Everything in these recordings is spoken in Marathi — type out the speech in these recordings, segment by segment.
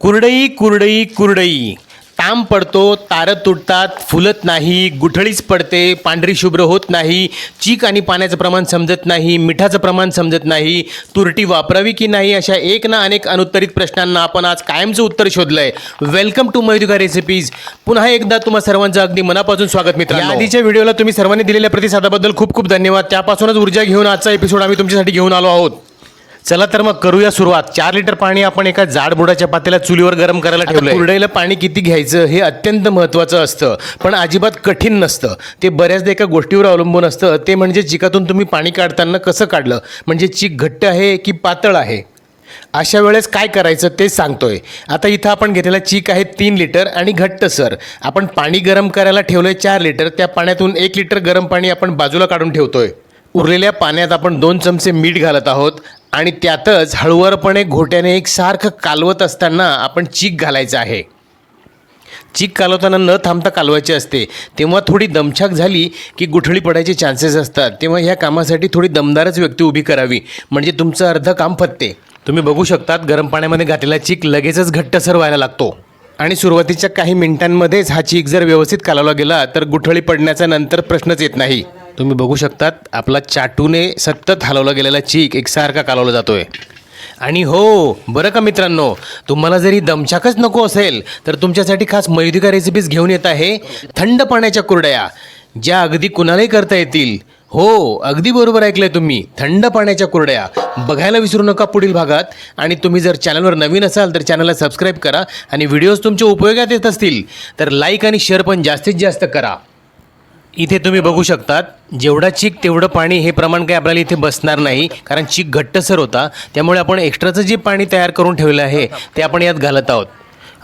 कुरडई कुरडई कुरडई. ताम पडतो तारं तुटतात फुलत नाही गुठळीच पडते पांढरी शुभ्र होत नाही चीक आणि पाण्याचं प्रमाण समजत नाही मिठाचं प्रमाण समजत नाही तुरटी वापरावी की नाही अशा एक ना अनेक अनुत्तरित प्रश्नांना आपण आज कायमचं उत्तर शोधलं आहे वेलकम टू मयुरिका रेसिपीज पुन्हा एकदा तुम्हा सर्वांचं अगदी मनापासून स्वागत मित्र आधीच्या व्हिडिओला तुम्ही सर्वांनी दिलेल्या प्रतिसादाबद्दल खूप खूप धन्यवाद. त्यापासूनच ऊर्जा घेऊन आजचा एपिसोड आम्ही तुमच्यासाठी घेऊन आलो आहोत. चला तर मग करूया सुरुवात. चार लिटर पाणी आपण एका जाड बुडाच्या पातेल्यात चुलीवर गरम करायला ठेवलं कुरडईला पाणी किती घ्यायचं हे अत्यंत महत्त्वाचं असतं. पण अजिबात कठीण नसतं. ते बऱ्याचदा एका गोष्टीवर अवलंबून असतं. ते म्हणजे चिकातून तुम्ही पाणी काढताना कसं काढलं? म्हणजे चिक घट्ट आहे की पातळ आहे? अशा वेळेस काय करायचं ते सांगतोय. आता इथं आपण घेतलेला चीक आहे तीन लिटर आणि घट्ट सर. आपण पाणी गरम करायला ठेवलंय चार लिटर. त्या पाण्यातून एक लिटर गरम पाणी आपण बाजूला काढून ठेवतोय. उरलेल्या पाण्यात आपण दोन चमचे मीठ घालत आहोत. आणि त्यातच हळूवारपणे घोट्याने एक सारखं कालवत असताना आपण चीक घालायचं आहे. चीक कालवताना न थांबता कालवायची असते. तेव्हा थोडी दमछाक झाली की गुठळी पडायचे चान्सेस असतात. तेव्हा ह्या कामासाठी थोडी दमदारच व्यक्ती उभी करावी. म्हणजे तुमचं अर्ध काम फत्ते. तुम्ही बघू शकतात गरम पाण्यामध्ये घातलेला चीक लगेचच घट्टसर व्हायला लागतो. आणि सुरुवातीच्या काही मिनिटांमध्येच हा चीक जर व्यवस्थित कालवला गेला तर गुठळी पडण्याचा नंतर प्रश्नच येत नाही. तुम्ही बघू शकतात आपला चाटूने सतत हलवला गेलेला चीक एकसारखा कालवला जातोय. आणि हो बरं का मित्रांनो तुम्हाला जरी दमछाकच नको असेल तर तुमच्यासाठी खास मयुदिका रेसिपीज घेऊन येत आहे थंड पाण्याच्या कुरडया ज्या अगदी कुणालाही करता येतील. हो अगदी बरोबर ऐकलंय तुम्ही थंड पाण्याच्या कुरड्या. बघायला विसरू नका पुढील भागात आणि तुम्ही जर चॅनलवर नवीन असाल तर चॅनलला सबस्क्राईब करा आणि व्हिडिओज तुमच्या उपयोगात येत असतील तर लाईक आणि शेअर पण जास्तीत जास्त करा. इथे तुम्ही बघू शकतात जेवढा चीक तेवढं पाणी हे प्रमाण काही आपल्याला इथे बसणार नाही कारण चीक घट्टसर होता त्यामुळे आपण एक्स्ट्राचं जे पाणी तयार करून ठेवलं आहे ते आपण यात घालत आहोत.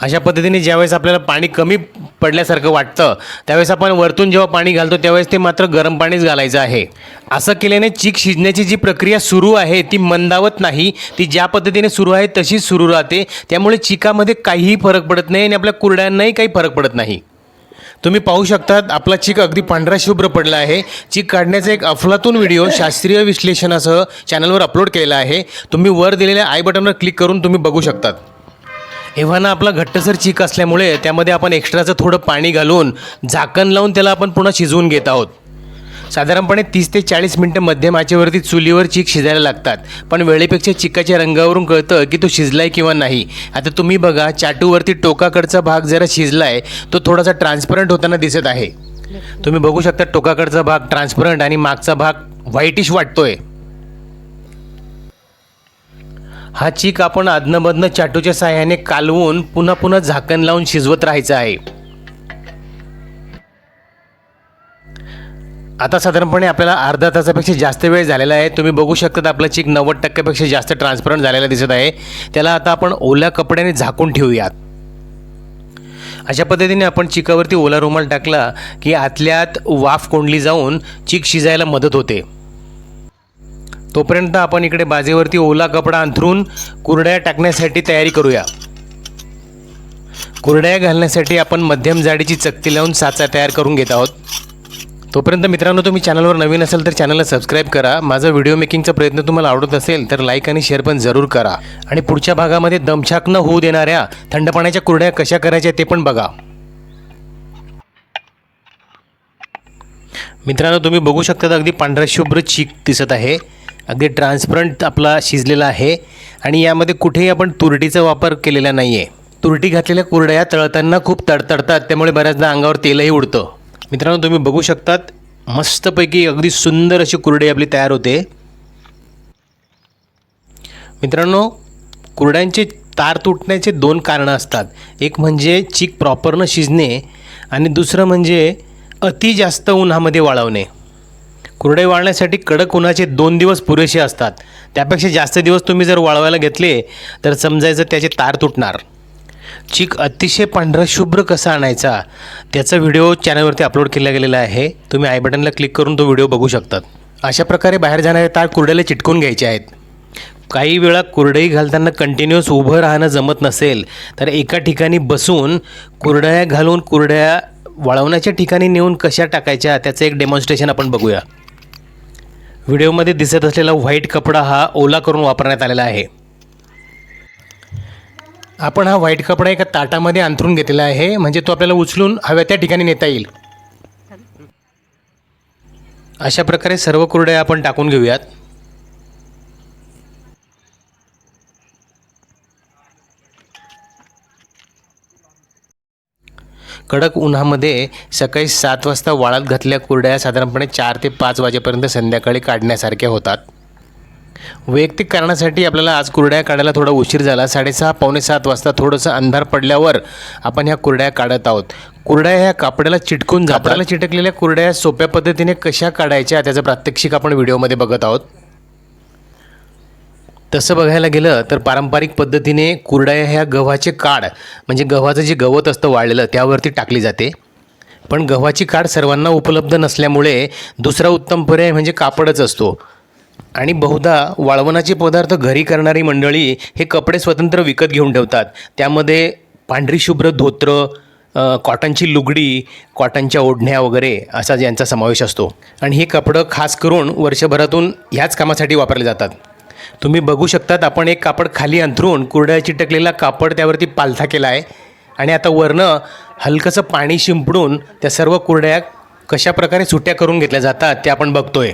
अशा पद्धतीने ज्यावेळेस आपल्याला पाणी कमी पडल्यासारखं वाटतं त्यावेळेस आपण वरतून जेव्हा पाणी घालतो त्यावेळेस ते मात्र गरम पाणीच घालायचं आहे. असं केल्याने चीक शिजण्याची जी प्रक्रिया सुरू आहे ती मंदावत नाही ती ज्या पद्धतीने सुरू आहे तशीच सुरू राहते त्यामुळे चिकामध्ये काहीही फरक पडत नाही आणि आपल्या कुरड्यांनाही काही फरक पडत नाही. तुम्ही पाहू शकतात आपला चीक अगदी पांढरा शुभ्र पडला आहे. चीक काढण्याचा एक अफलातून व्हिडिओ शास्त्रीय विश्लेषणासह चॅनलवर अपलोड केलेला आहे. तुम्ही वर दिलेल्या आय बटनवर क्लिक करून तुम्ही बघू शकतात. एव्हाना आपला घट्टसर चीक असल्यामुळे त्यामध्ये आपण एक्स्ट्राचं थोडं पाणी घालून झाकण लावून त्याला आपण पुन्हा शिजवून घेत आहोत. साधारणपणे तीस ते चाळीस मिनटं मध्यम आचेवरती चुलीवर चीक शिजायला लागतात. पण वेळेपेक्षा चिकाच्या रंगावरून कळतं की तो शिजलाय किंवा नाही. आता तुम्ही बघा चाटूवरती टोकाकडचा भाग जरा शिजलाय तो थोडासा ट्रान्सपरंट होताना दिसत आहे. तुम्ही बघू शकता टोकाकडचा भाग ट्रान्सपरंट आणि मागचा भाग व्हाईटिश वाटतोय. हा चीक आपण अदनमधनं चाटूच्या साह्याने कालवून पुन्हा पुन्हा झाकण लावून शिजवत राहायचं आहे. आता साधारणपणे आपल्याला अर्धा तासापेक्षा जास्त वेळ झालेला आहे. तुम्ही बघू शकतात आपलं चीक नव्वद टक्क्यापेक्षा जास्त ट्रान्सपरंट झालेला दिसत आहे. त्याला आता आपण ओल्या कपड्याने झाकून ठेवूयात. अशा पद्धतीने आपण चिकावरती ओला रुमाल टाकला की आतल्यात वाफ कोंडली जाऊन चीक शिजायला मदत होते. तोपर्यंत आपण इकडे बाजेवरती ओला कपडा अंथरून कुरड्या टाकण्यासाठी तयारी करूया. कुरड्या घालण्यासाठी आपण मध्यम जाडीची चकती लावून साचा तयार करून घेत आहोत. तोपर्यंत मित्रांनो तुम्ही चॅनलवर नवीन असाल तर चॅनलला सबस्क्राईब करा. माझा व्हिडिओ मेकिंगचा प्रयत्न तुम्हाला आवडत असेल तर लाईक आणि शेअर पण जरूर करा. आणि पुढच्या भागामध्ये दमछाक न होऊ देणाऱ्या थंड पाण्याच्या कुरड्या कशा करायच्या ते पण बघा. मित्रांनो तुम्ही बघू शकता अगदी पांढरा शुभ्र चीक दिसत आहे. अगदी ट्रान्सपरंट आपला शिजलेला आहे. आणि यामध्ये कुठेही आपण तुरटीचा वापर केलेला नाही आहे तुरटी घातलेल्या कुरड्या तळताना खूप तडतडतात. त्यामुळे बऱ्याचदा अंगावर तेलही उडतं. मित्रांनो तुम्ही बघू शकतात मस्तपैकी अगदी सुंदर अशी कुरडे आपली तयार होते. मित्रांनो कुरड्यांचे तार तुटण्याचे दोन कारणं असतात. एक म्हणजे चीक प्रॉपर न शिजणे आणि दुसरं म्हणजे अति जास्त उन्हामध्ये वाळवणे. कुरडे वाळण्यासाठी कडक उन्हाचे दोन दिवस पुरेसे असतात. त्यापेक्षा जास्त दिवस तुम्ही जर वाळवायला घेतले तर समजायचं त्याचे तार तुटणार. चीक अतिशय पांढरा शुभ्र कसा आणायचा त्याचा व्हिडिओ चॅनलवरती अपलोड केला गेलेला आहे. तुम्ही आय बटनला क्लिक करून तो व्हिडिओ बघू शकतात. अशा प्रकारे बाहेर जाणारे तार कुरड्याला चिटकून घ्यायचे आहेत. काही वेळा कुरडई घालताना कंटिन्युअस उभं राहणं जमत नसेल तर एका ठिकाणी बसून कुरड्या घालून कुरड्या वळवण्याच्या ठिकाणी नेऊन कशा टाकायच्या त्याचं एक डेमॉन्स्ट्रेशन आपण बघूया. व्हिडिओमध्ये दिसत असलेला व्हाईट कपडा हा ओला करून वापरण्यात आलेला आहे. आपण हा व्हाईट कपडा एका ताटामध्ये अंथरून घेतलेला आहे. म्हणजे तो आपल्याला उचलून हव्या त्या ठिकाणी नेता येईल. अशा प्रकारे सर्व कुरड्या आपण टाकून घेऊयात. कडक उन्हामध्ये सकाळी सात वाजता वाळत घातल्या कुरड्या साधारणपणे चार ते पाच वाजेपर्यंत संध्याकाळी काढण्यासारख्या होतात. वैयक्तिक कारणासाठी आपल्याला आज कुरड्या काढायला थोडा उशीर झाला. साडेसहा पावणे सात वाजता थोडंसं अंधार पडल्यावर आपण ह्या कुरड्या काढत आहोत. कुरड्या ह्या कापडाला चिटकून झापडाला कापडाला चिटकलेल्या कुरड्या सोप्या पद्धतीने कशा काढायच्या त्याचं प्रात्यक्षिक आपण व्हिडिओमध्ये बघत आहोत. तसं बघायला गेलं तर पारंपरिक पद्धतीने कुरड्या ह्या गव्हाचे काड म्हणजे गव्हाचं जे गवत असतं वाळलेलं त्यावरती टाकली जाते. पण गव्हाची काड सर्वांना उपलब्ध नसल्यामुळे दुसरा उत्तम पर्याय म्हणजे कापडच असतो. आणि बहुधा वाळवणाचे पदार्थ घरी करणारी मंडळी हे कपडे स्वतंत्र विकत घेऊन ठेवतात. त्यामध्ये पांढरी शुभ्र धोत्र कॉटनची लुगडी कॉटनच्या ओढण्या वगैरे असा यांचा समावेश असतो. आणि हे कपडं खास करून वर्षभरातून ह्याच कामासाठी वापरले जातात. तुम्ही बघू शकतात आपण एक कापड खाली अंथरून कुरड्या चिटकलेला कापड त्यावरती पालथा केला आहे आणि आता वरनं हलकंसं पाणी शिंपडून त्या सर्व कुरड्या कशा प्रकारे सुट्या करून घेतल्या जातात ते आपण बघतोय.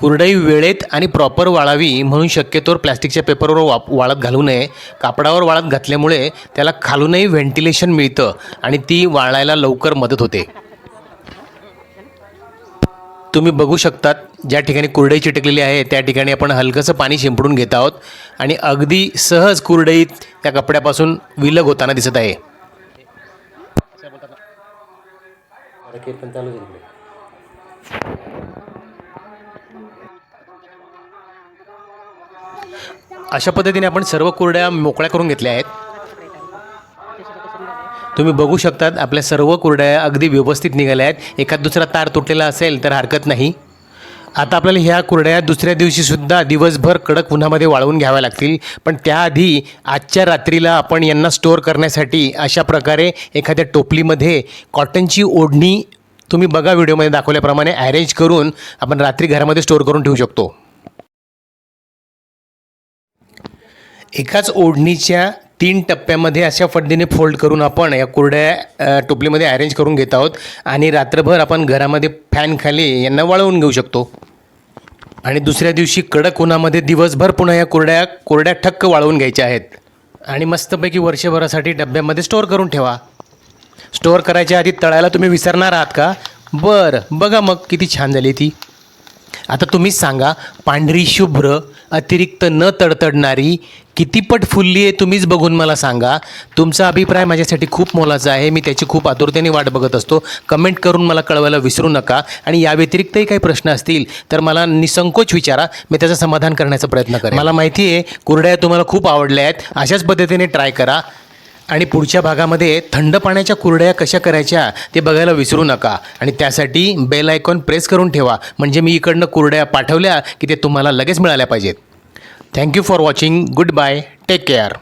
कुरडई वेळेत आणि प्रॉपर वाळावी म्हणून शक्यतोवर प्लॅस्टिकच्या पेपरवर वाप वाळत घालू नये. कापडावर वाळत घातल्यामुळे त्याला खालूनही व्हेंटिलेशन मिळतं आणि ती वाळायला लवकर मदत होते. तुम्ही बघू शकतात ज्या ठिकाणी कुरडई चिटकलेली आहे त्या ठिकाणी आपण हलकंसं पाणी शिंपडून घेत आहोत आणि अगदी सहज कुरडईत त्या कपड्यापासून विलग होताना दिसत आहे. अशा पद्धतीने आपण सर्व कुरड्या मोकळ्या करून घेतल्या आहेत. तुम्ही बघू शकतात आपल्या सर्व कुरड्या अगदी व्यवस्थित निघाल्या आहेत. एखाद दुसरा तार तुटलेला असेल तर हरकत नाही. आता आपल्याला ह्या कुरड्या दुसऱ्या दिवशीसुद्धा दिवसभर कडक उन्हामध्ये वाळवून घ्याव्या लागतील. पण त्याआधी आजच्या रात्रीला आपण यांना स्टोअर करण्यासाठी अशा प्रकारे एखाद्या टोपलीमध्ये कॉटनची ओढणी तुम्ही बघा व्हिडिओमध्ये दाखवल्याप्रमाणे ॲरेंज करून आपण रात्री घरामध्ये स्टोअर करून ठेवू शकतो. एकाच ओढणीच्या तीन टप्प्यामध्ये अशा पद्धतीने फोल्ड करून आपण या कुरड्या टोपलीमध्ये अरेंज करून घेत आहोत. आणि रात्रभर आपण घरामध्ये फॅन खाली यांना वाळवून घेऊ शकतो. आणि दुसऱ्या दिवशी कडक उन्हामध्ये दिवसभर पुन्हा या कुरड्या कोरड्या ठक्क वाळवून घ्यायच्या आहेत. आणि मस्तपैकी वर्षभरासाठी डब्यामध्ये स्टोअर करून ठेवा. स्टोअर करायच्या आधी तळायला तुम्ही विसरणार आहात का? बरं बघा मग किती छान झाली ती. आता तुम्हीच सांगा पांढरी शुभ्र अतिरिक्त न तडतडणारी कितीपट फुलली आहे तुम्हीच बघून मला सांगा. तुमचा अभिप्राय माझ्यासाठी खूप मोलाचा आहे मी त्याची खूप आतुरतेने वाट बघत असतो. कमेंट करून मला कळवायला विसरू नका. आणि या व्यतिरिक्तही काही प्रश्न असतील तर मला निसंकोच विचारा. मी त्याचं समाधान करण्याचा प्रयत्न करेन. मला माहिती आहे कुरड्या तुम्हाला खूप आवडल्या आहेत. अशाच पद्धतीने ट्राय करा. आणि पुढच्या भागामध्ये थंड पाण्याच्या कुरड्या कशा करायच्या ते बघायला विसरू नका. आणि त्यासाठी बेल आयकॉन प्रेस करून ठेवा. म्हणजे मी इकडनं कुरड्या पाठवल्या की ते तुम्हाला लगेच मिळाल्या पाहिजेत. Thank you for watching good bye take care